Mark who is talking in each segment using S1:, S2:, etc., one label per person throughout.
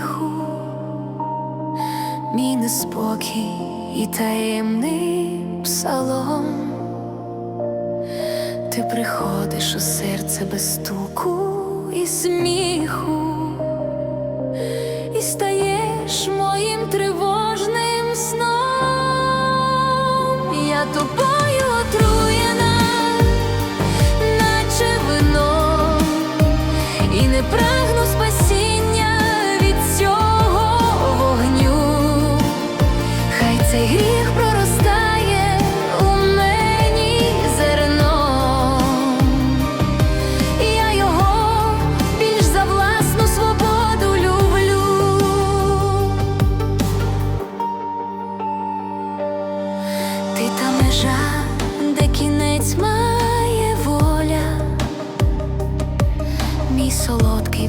S1: втіху, мій неспокій і таємний псалом. Ти приходиш у серце без стуку і сміху,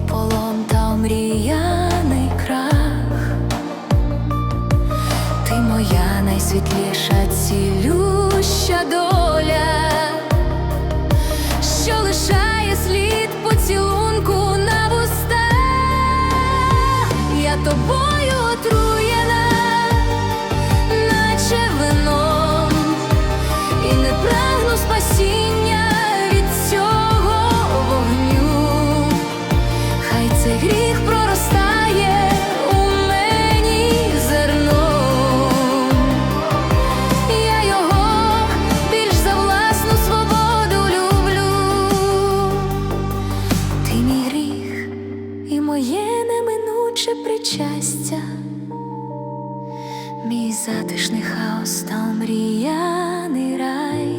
S1: солодкий полон та мріяний крах. Ти моя найсвітліша цілюща доля, що лишає слід поцілунку на вустах. Я тобою отруєна, причастя, мій затишний хаос та омріяний рай.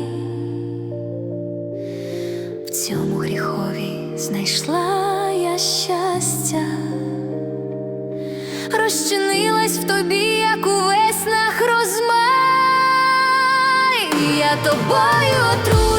S1: В цьому гріхові знайшла я щастя, розчинилась в тобі, як у веснах розмай. Я тобою отруєна,